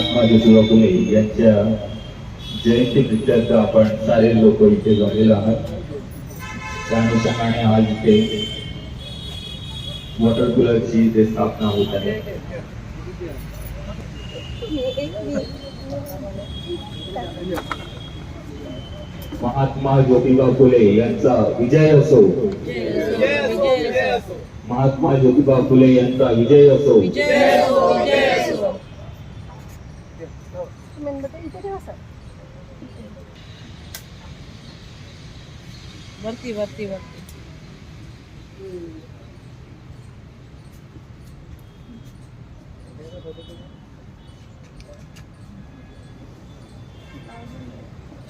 महात्मा ज्योतिबा फुले यांच्या जयंती निमित्त आपण सारे लोक इथे जमलेलो आहात त्या अनुषंगाने आज इथे वॉटर कूलरची जे स्थापना होत आहे महात्मा ज्योतिबा फुले यांचा विजय असो. महात्मा ज्योतिबा फुले यांचा विजय असो. ಬರ್ತಿ ಬರ್ತಿ ಬರ್ತಿ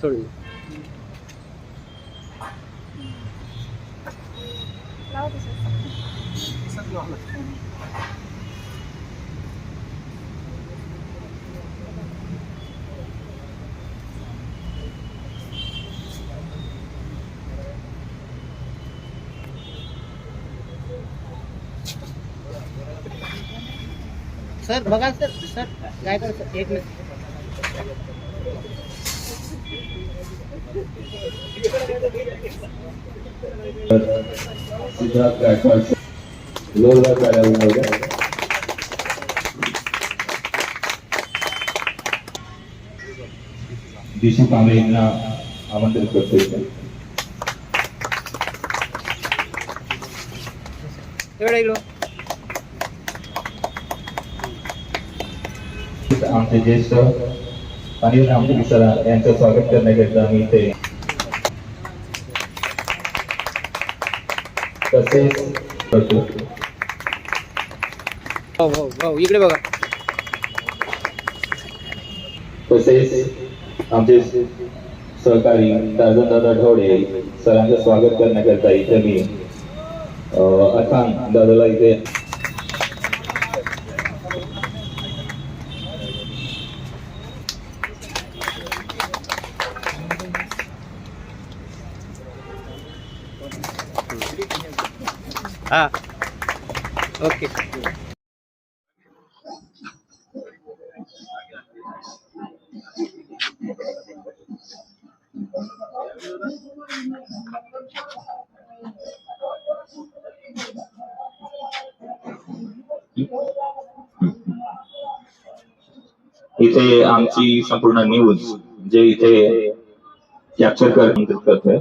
ಸರಿ Thank you. सर बघा सर सर काय कर एक मिनिट सिद्धार्थ गायकवाड आमंत्रित करतो. एवढा आमचे ज्येष्ठ अनिल सर यांचं स्वागत करण्याकरिता आम्ही इथे तसेच करतो भाऊ भाऊ भाऊ इकडे बघा तसेच आमचे सहकारी दादा ढवळे सरांचं स्वागत करण्याकरिता इथे मी। अं, अथांग दादाला इथे हा. ओके. इथे आमची संपूर्ण न्यूज जे इथे कॅप्चर करतोय